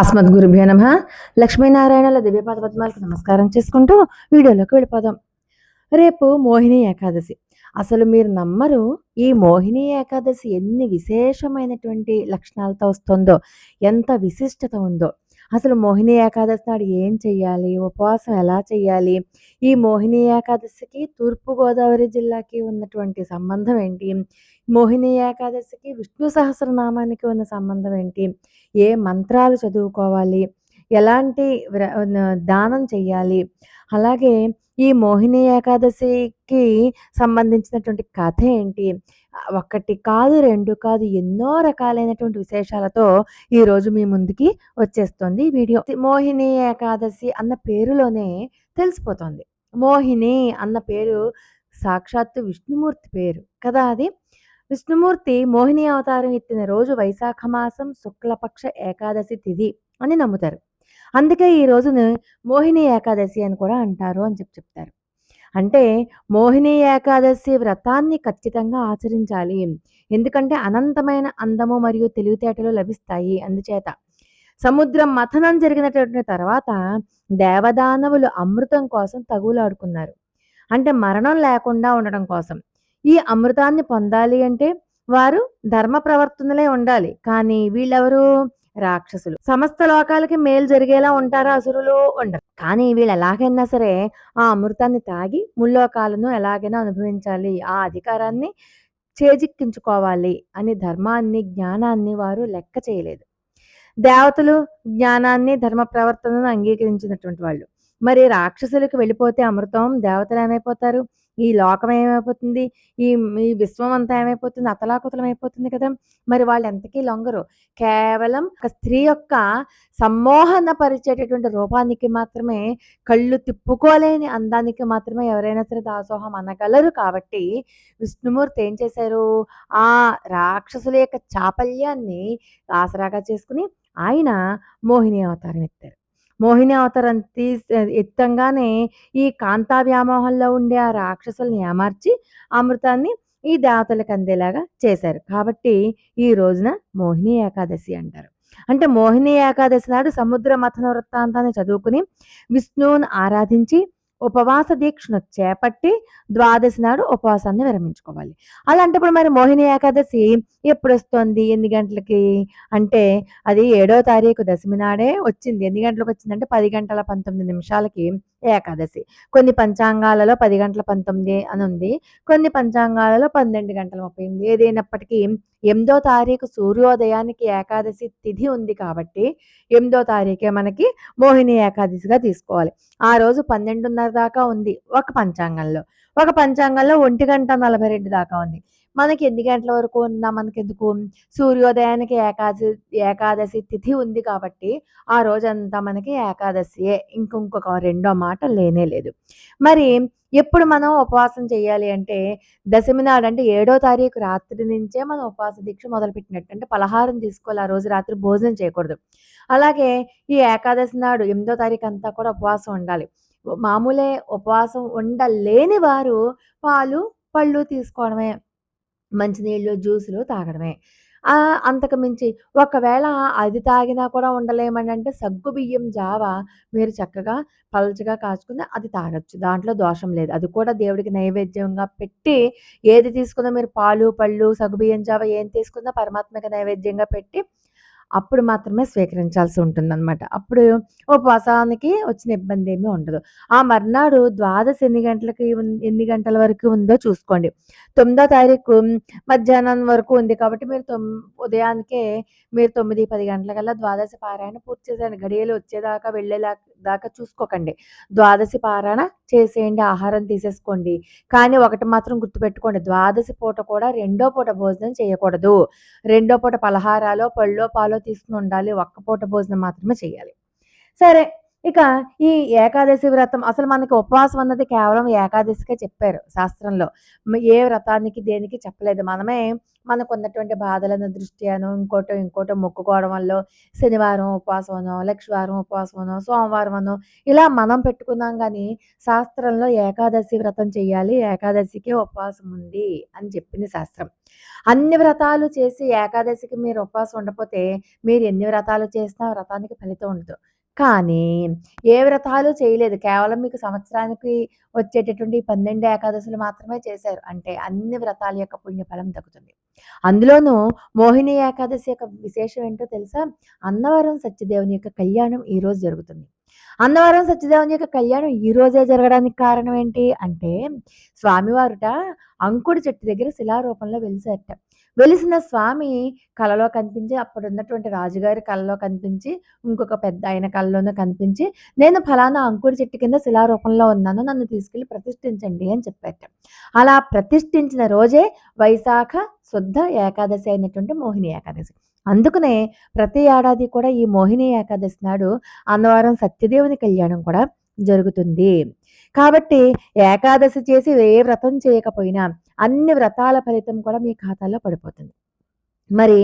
అస్మద్ గురుభ్యో నమ. లక్ష్మీనారాయణల దివ్యపాద పద్మాలకు నమస్కారం చేసుకుంటూ వీడియోలోకి వెళ్ళిపోదాం. రేపు మోహిని ఏకాదశి. అసలు మీరు నమ్మరు ఈ మోహిని ఏకాదశి ఎన్ని విశేషమైనటువంటి లక్షణాలతో వస్తుందో ఎంత విశిష్టత ఉందో. అసలు మోహిని ఏకాదశి నాడు ఏం చెయ్యాలి? ఉపవాసం ఎలా చెయ్యాలి? ఈ మోహిని ఏకాదశికి తూర్పుగోదావరి జిల్లాకి ఉన్నటువంటి సంబంధం ఏంటి? మోహిని ఏకాదశికి విష్ణు సహస్రనామానికి ఉన్న సంబంధం ఏంటి? ఏ మంత్రాలు చదువుకోవాలి? ఎలాంటి దానం చెయ్యాలి? అలాగే ఈ మోహిని ఏకాదశికి సంబంధించినటువంటి కథ ఏంటి? ఒకటి కాదు రెండు కాదు ఎన్నో రకాలైనటువంటి విశేషాలతో ఈ రోజు మీ ముందుకి వచ్చేస్తుంది వీడియో. మోహిని ఏకాదశి అన్న పేరులోనే తెలిసిపోతుంది. మోహిని అన్న పేరు సాక్షాత్తు విష్ణుమూర్తి పేరు కదా అది? విష్ణుమూర్తి మోహిని అవతారం ఎత్తిన రోజు వైశాఖ మాసం శుక్లపక్ష ఏకాదశి తిథి అని నమ్ముతారు. అందుకే ఈ రోజును మోహిని ఏకాదశి అని కూడా అంటారు అని చెప్పి చెప్తారు. అంటే మోహిని ఏకాదశి వ్రతాన్ని ఖచ్చితంగా ఆచరించాలి. ఎందుకంటే అనంతమైన అందము మరియు తెలివితేటలు లభిస్తాయి అందుచేత. సముద్రం మథనం జరిగినటువంటి తర్వాత దేవదానవులు అమృతం కోసం తగులాడుకున్నారు. అంటే మరణం లేకుండా ఉండడం కోసం. ఈ అమృతాన్ని పొందాలి అంటే వారు ధర్మ ప్రవర్తనలే ఉండాలి. కానీ వీళ్ళెవరు? రాక్షసులు. సమస్త లోకాలకి మేలు జరిగేలా ఉంటారా అసురులు ఉండరు. కానీ వీళ్ళు ఎలాగైనా సరే ఆ అమృతాన్ని తాగి ముల్లోకాలను ఎలాగైనా అనుభవించాలి ఆ అధికారాన్ని చేజిక్కించుకోవాలి అని ధర్మాన్ని జ్ఞానాన్ని వారు లెక్క చేయలేదు. దేవతలు జ్ఞానాన్ని ధర్మ ప్రవర్తనను అంగీకరించినటువంటి వాళ్ళు. మరి రాక్షసులకు వెళ్ళిపోతే అమృతం దేవతలు ఏమైపోతారు? ఈ లోకం ఏమైపోతుంది? ఈ ఈ విశ్వం అంతా ఏమైపోతుంది? అతలాకుతలం అయిపోతుంది కదా! మరి వాళ్ళు ఎంతకీ లొంగరు? కేవలం ఒక స్త్రీ యొక్క సమ్మోహన పరిచేటటువంటి రూపానికి మాత్రమే కళ్ళు తిప్పుకోలేని అందానికి మాత్రమే ఎవరైనా సరే దాసోహం అనగలరు కాబట్టి విష్ణుమూర్తి ఏం చేశారు? ఆ రాక్షసుల యొక్క చాపల్యాన్ని ఆసరాగా చేసుకుని ఆయన మోహిని అవతారం ఎత్తారు మోహిని అవతారం తీసి ఎత్తంగానే ఈ కాంతా వ్యామోహంలో ఉండే ఆ రాక్షసుల్ని ఏమార్చి అమృతాన్ని ఈ దేవతలకు అందేలాగా చేశారు. కాబట్టి ఈ రోజున మోహిని ఏకాదశి అంటారు. అంటే మోహిని ఏకాదశి నాడు సముద్ర మథన వృత్తాంతాన్ని చదువుకుని విష్ణువుని ఆరాధించి ఉపవాస దీక్షను చేపట్టి ద్వాదశి నాడు ఉపవాసాన్ని విరమించుకోవాలి. అలాంటప్పుడు మరి మోహిని ఏకాదశి ఎప్పుడు వస్తుంది? ఎన్ని గంటలకి? అంటే అది ఏడో తారీఖు దశమి నాడే వచ్చింది. ఎన్ని గంటలకు వచ్చిందంటే పది గంటల పంతొమ్మిది నిమిషాలకి ఏకాదశి. కొన్ని పంచాంగాలలో పది గంటల పంతొమ్మిది అని ఉంది కొన్ని పంచాంగాలలో పన్నెండు గంటల ముప్పై ఎనిమిది. ఏదైనప్పటికీ ఎనిమిదో తారీఖు సూర్యోదయానికి ఏకాదశి తిథి ఉంది కాబట్టి ఎనిమిదో తారీఖే మనకి మోహిని ఏకాదశిగా తీసుకోవాలి. ఆ రోజు పన్నెండున్నర దాకా ఉంది ఒక పంచాంగంలో. ఒక పంచాంగంలో ఒంటి గంట నలభై రెండు దాకా ఉంది. మనకి ఎన్ని గంటల వరకు ఉన్నా మనకి ఎందుకు సూర్యోదయానికి ఏకాదశి ఏకాదశి తిథి ఉంది కాబట్టి ఆ రోజంతా మనకి ఏకాదశియే. ఇంకొక రెండో మాట లేనే లేదు. మరి ఎప్పుడు మనం ఉపవాసం చేయాలి అంటే దశమి నాడు అంటే ఏడో తారీఖు రాత్రి నుంచే మనం ఉపవాస దీక్ష మొదలుపెట్టినట్టు అంటే పలహారం తీసుకోవాలి. ఆ రోజు రాత్రి భోజనం చేయకూడదు. అలాగే ఈ ఏకాదశి నాడు ఎనిమిదో తారీఖు అంతా కూడా ఉపవాసం ఉండాలి. మామూలే ఉపవాసం ఉండలేని వారు పాలు పళ్ళు తీసుకోవడమే. మంచినీళ్ళు జ్యూసులు తాగడమే. అంతకు మించి ఒకవేళ అది తాగినా కూడా ఉండలేమని అంటే సగ్గు బియ్యం జావ మీరు చక్కగా పలచగా కాచుకుని అది తాగొచ్చు. దాంట్లో దోషం లేదు. అది కూడా దేవుడికి నైవేద్యంగా పెట్టి ఏది తీసుకున్నా మీరు పాలు పళ్ళు సగ్గుబియ్యం జావ ఏం తీసుకున్నా పరమాత్మకి నైవేద్యంగా పెట్టి అప్పుడు మాత్రమే స్వీకరించాల్సి ఉంటుందన్నమాట. అప్పుడు ఉపవాసానికి వచ్చిన ఇబ్బంది ఏమీ ఉండదు. ఆ మర్నాడు ద్వాదశి ఎన్ని గంటలకి ఎన్ని గంటల వరకు ఉందో చూసుకోండి. తొమ్మిదో తారీఖు మధ్యాహ్నం వరకు ఉంది కాబట్టి మీరు తొమ్ ఉదయానికే మీరు తొమ్మిది పది గంటలకల్లా ద్వాదశి పారాయణ పూర్తి చేసేయండి. గడియలు వచ్చేదాకా వెళ్ళేలా దాకా చూసుకోకండి. ద్వాదశి పారాయణ చేసేయండి ఆహారం తీసేసుకోండి. కానీ ఒకటి మాత్రం గుర్తుపెట్టుకోండి ద్వాదశి పూట కూడా రెండో పూట భోజనం చేయకూడదు. రెండో పూట పలహారాలో పళ్ళో పాలో తీసుకుని ఉండాలి ఒక్క పూట భోజనం మాత్రమే చేయాలి. సరే. ఇక ఈ ఏకాదశి వ్రతం అసలు మనకి ఉపవాసం అన్నది కేవలం ఏకాదశికే చెప్పారు శాస్త్రంలో. ఏ వ్రతానికి దేనికి చెప్పలేదు. మనమే మనకు ఉన్నటువంటి బాధలను దృష్ట్యాను ఇంకోటో, ఇంకోటో మొక్కుకోవడం వల్ల శనివారం ఉపవాసమనో, లక్షవారం ఉపవాసమనో, సోమవారం అనో ఇలా మనం పెట్టుకున్నాం కానీ శాస్త్రంలో ఏకాదశి వ్రతం చేయాలి ఏకాదశికే ఉపవాసం ఉంది అని చెప్పింది శాస్త్రం. అన్ని వ్రతాలు చేసి ఏకాదశికి మీరు ఉపవాసం ఉండపోతే, మీరు ఎన్ని వ్రతాలు చేసినా ఆ వ్రతానికి ఫలితం ఉండదు. కానీ ఏ వ్రతాలు చేయలేదు. కేవలం మీకు సంవత్సరానికి వచ్చేటటువంటి పన్నెండు ఏకాదశులు మాత్రమే చేశారు. అంటే అన్ని వ్రతాల యొక్క పుణ్యఫలం తగ్గుతుంది అందులోనూ మోహిని ఏకాదశి యొక్క విశేషం ఏంటో తెలుసా? అన్నవరం సత్యదేవుని యొక్క కళ్యాణం ఈరోజు జరుగుతుంది. అన్నవరం సత్యదేవుని యొక్క కళ్యాణం ఈ రోజే జరగడానికి కారణం ఏంటి అంటే, స్వామివారుట అంకుడి చెట్టు దగ్గర శిలారూపంలో వెలిసారట. వెలిసిన స్వామి కలలో కనిపించి అప్పుడున్నటువంటి రాజుగారి కలలో కనిపించి, ఇంకొక పెద్ద ఆయన కళలోనూ కనిపించి, "నేను ఫలానా అంకుడి చెట్టు కింద శిలారూపంలో ఉన్నాను. నన్ను తీసుకెళ్ళి ప్రతిష్ఠించండి" అని చెప్పారట. అలా ప్రతిష్ఠించిన రోజే వైశాఖ శుద్ధ ఏకాదశి అయినటువంటి మోహిని ఏకాదశి. అందుకనే ప్రతి ఏడాది కూడా ఈ మోహిని ఏకాదశి నాడు అన్నవరం సత్యదేవుని కళ్యాణం కూడా జరుగుతుంది. కాబట్టి ఏకాదశి చేసి ఏ వ్రతం చేయకపోయినా అన్ని వ్రతాల ఫలితం కూడా మీ ఖాతాలో పడిపోతుంది. మరి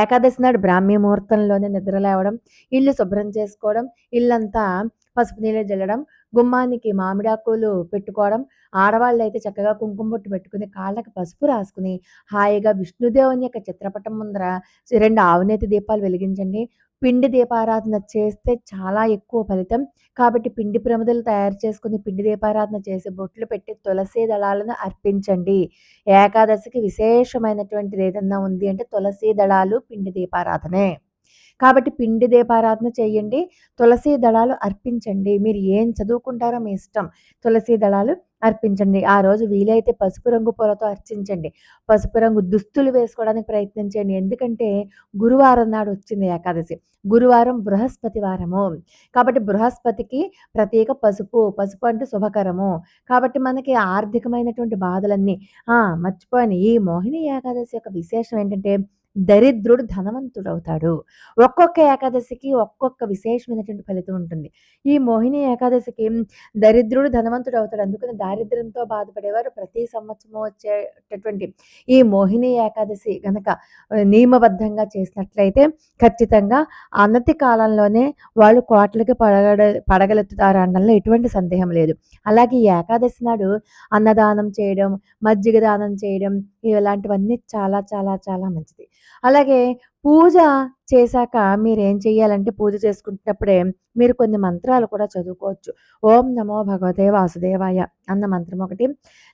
ఏకాదశి నాడు బ్రాహ్మీ ముహూర్తంలోనే నిద్ర లేవడం, ఇల్లు శుభ్రం చేసుకోవడం, ఇల్లంతా పసుపు నీళ్ళు జల్లడం, గుమ్మానికి మామిడాకులు పెట్టుకోవడం, ఆడవాళ్ళైతే చక్కగా కుంకుమ బొట్టు పెట్టుకుని, కాళ్ళకి పసుపు రాసుకుని, హాయిగా విష్ణుదేవుని యొక్క చిత్రపటం ముందర రెండు ఆవునేతి దీపాలు వెలిగించండి. పిండి దీపారాధన చేస్తే చాలా ఎక్కువ ఫలితం. కాబట్టి పిండి ప్రమిదలు తయారు చేసుకుని పిండి దీపారాధన చేసి బొట్లు పెట్టి తులసి దళాలను అర్పించండి. ఏకాదశికి విశేషమైనటువంటిది ఏదన్నా ఉంది అంటే తులసి దళాలు, పిండి దీపారాధనే. కాబట్టి పిండి దీపారాధన చేయండి. తులసి దళాలు అర్పించండి. మీరు ఏం చదువుకుంటారో మీ ఇష్టం. తులసి దళాలు అర్పించండి. ఆ రోజు వీలైతే పసుపు రంగు పూలతో అర్చించండి. పసుపు రంగు దుస్తులు వేసుకోవడానికి ప్రయత్నించండి. ఎందుకంటే గురువారం నాడు వచ్చింది ఏకాదశి. గురువారం బృహస్పతి వారము. కాబట్టి బృహస్పతికి ప్రత్యేక పసుపు. పసుపు అంటే శుభకరము. కాబట్టి మనకి ఆర్థికమైనటువంటి బాధలన్నీ ఆ! మర్చిపోయాను. ఈ మోహిని ఏకాదశి యొక్క విశేషం ఏంటంటే దరిద్రుడు ధనవంతుడవుతాడు. ఒక్కొక్క ఏకాదశికి ఒక్కొక్క విశేషమైనటువంటి ఫలితం ఉంటుంది. ఈ మోహిని ఏకాదశికి దరిద్రుడు ధనవంతుడు అవుతాడు అందుకని దారిద్ర్యంతో బాధపడేవారు ప్రతి సంవత్సరం వచ్చేటటువంటి ఈ మోహిని ఏకాదశి గనక నియమబద్ధంగా చేసినట్లయితే ఖచ్చితంగా అనతి కాలంలోనే వాళ్ళు కోట్లకి పడగడ పడగలుగుతారు అనడంలో ఎటువంటి సందేహం లేదు. అలాగే ఈ ఏకాదశి నాడు అన్నదానం చేయడం, మజ్జిగ దానం చేయడం ఇలాంటివన్నీ చాలా చాలా చాలా మంచిది. అలాగే పూజ చేశాక మీరు ఏం చేయాలంటే పూజ చేసుకుంటున్నప్పుడే మీరు కొన్ని మంత్రాలు కూడా చదువుకోవచ్చు. ఓం నమో భగవతే వాసుదేవాయ అన్న మంత్రం ఒకటి.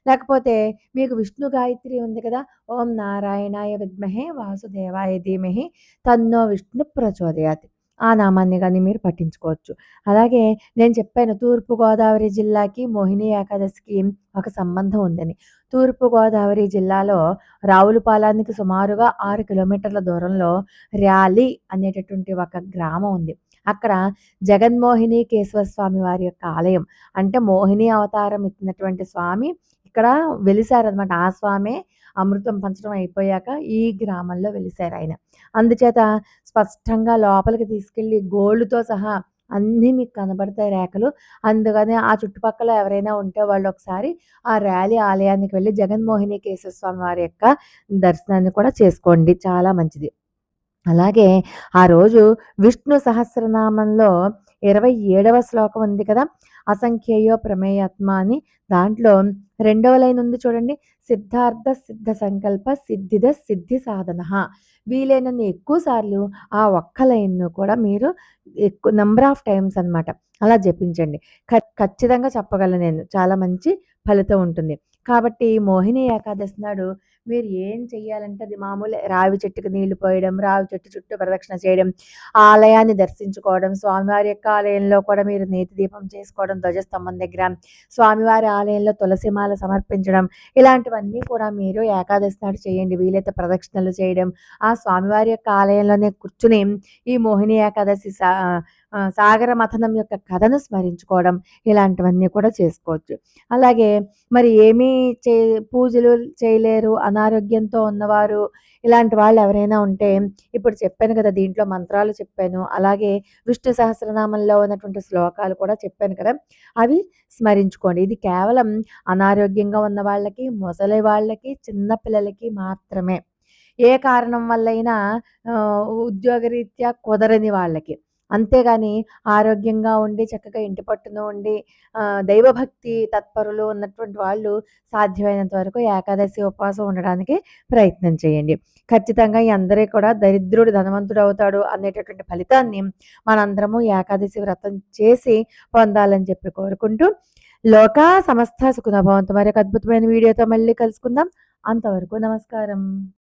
లేకపోతే మీకు విష్ణు గాయత్రి ఉంది కదా! ఓం నారాయణాయ విద్మహే వాసుదేవాయ ధీమహి తన్నో విష్ణు ప్రచోదయాతి ఆ నామాన్ని కానీ మీరు పట్టించుకోవచ్చు అలాగే నేను చెప్పాను తూర్పుగోదావరి జిల్లాకి మోహిని ఏకాదశికి ఒక సంబంధం ఉందని. తూర్పుగోదావరి జిల్లాలో రావులపాలానికి సుమారుగా ఆరు కిలోమీటర్ల దూరంలో ర్యాలీ అనేటటువంటి ఒక గ్రామం ఉంది. అక్కడ జగన్మోహిని కేశవ స్వామి వారి యొక్క ఆలయం. అంటే మోహిని అవతారం ఎత్తినటువంటి స్వామి ఇక్కడ వెలిసారనమాట. ఆ స్వామే అమృతం పంచడం అయిపోయాక ఈ గ్రామంలో వెలిసారాయన. అందుచేత స్పష్టంగా లోపలికి తీసుకెళ్ళి గోల్డ్తో సహా అన్నీ మీకు కనబడతాయి రేఖలు. అందుకని ఆ చుట్టుపక్కల ఎవరైనా ఉంటే వాళ్ళు ఒకసారి ఆ ర్యాలీ ఆలయానికి వెళ్ళి జగన్మోహిని కేశవ స్వామి వారి యొక్క దర్శనాన్ని కూడా చేసుకోండి. చాలా మంచిది. అలాగే ఆ రోజు విష్ణు సహస్రనామంలో 27వ శ్లోకం ఉంది కదా! అసంఖ్యేయో ప్రమేయాత్మ అని దాంట్లో రెండవ లైన్ ఉంది చూడండి. సిద్ధార్థ సిద్ధ సంకల్ప సిద్ధిద సిద్ధి సాధన వీలైనన్ని ఎక్కువసార్లు ఆ ఒక్క లైన్‌ను కూడా మీరు ఎక్కువ నెంబర్ ఆఫ్ టైమ్స్ అనమాట. అలా జపించండి. ఖచ్చితంగా చెప్పగలను నేను. చాలా మంచి ఫలితం ఉంటుంది. కాబట్టి మోహిని ఏకాదశి నాడు మీరు ఏం చెయ్యాలంటే అది మామూలు రావి చెట్టుకి నీళ్ళు పోయడం, రావి చెట్టు చుట్టూ ప్రదక్షిణ చేయడం, ఆలయాన్ని దర్శించుకోవడం, స్వామివారి యొక్క ఆలయంలో కూడా మీరు నేతి దీపం చేసుకోవడం ధ్వజస్తంభం దగ్గర, స్వామివారి ఆలయంలో తులసి మాల సమర్పించడం ఇలాంటివన్నీ కూడా మీరు ఏకాదశి నాడు చేయండి. వీలైతే ప్రదక్షిణలు చేయడం, ఆ స్వామివారి యొక్క ఆలయంలోనే కూర్చుని ఈ మోహిని ఏకాదశి సాగర మథనం యొక్క కథను స్మరించుకోవడం ఇలాంటివన్నీ కూడా చేసుకోవచ్చు. అలాగే మరి ఏమీ చే పూజలు చేయలేరు, అనారోగ్యంతో ఉన్నవారు ఇలాంటి వాళ్ళు ఎవరైనా ఉంటే ఇప్పుడు చెప్పాను కదా! దీంట్లో మంత్రాలు చెప్పాను. అలాగే విష్ణు సహస్రనామంలో ఉన్నటువంటి శ్లోకాలు కూడా చెప్పాను కదా! అవి స్మరించుకోండి. ఇది కేవలం అనారోగ్యంగా ఉన్న వాళ్ళకి, ముసలి వాళ్ళకి, చిన్నపిల్లలకి మాత్రమే. ఏ కారణం వల్లైనా ఆహ్, ఉద్యోగరీత్యా కుదరని వాళ్ళకి. అంతేగాని ఆరోగ్యంగా ఉండి చక్కగా ఇంటి పట్టున ఉండి దైవభక్తి తత్పరులు ఉన్నటువంటి వాళ్ళు సాధ్యమైనంత వరకు ఏకాదశి ఉపవాసం ఉండడానికి ప్రయత్నం చేయండి. ఖచ్చితంగా ఈ కూడా దరిద్రుడు ధనవంతుడు అవుతాడు అనేటటువంటి ఫలితాన్ని మనందరము ఏకాదశి వ్రతం చేసి పొందాలని చెప్పి కోరుకుంటూ లోకా సమస్త సుఖినో భవంతు. మరొక అద్భుతమైన వీడియోతో మళ్ళీ కలుసుకుందాం. అంతవరకు నమస్కారం.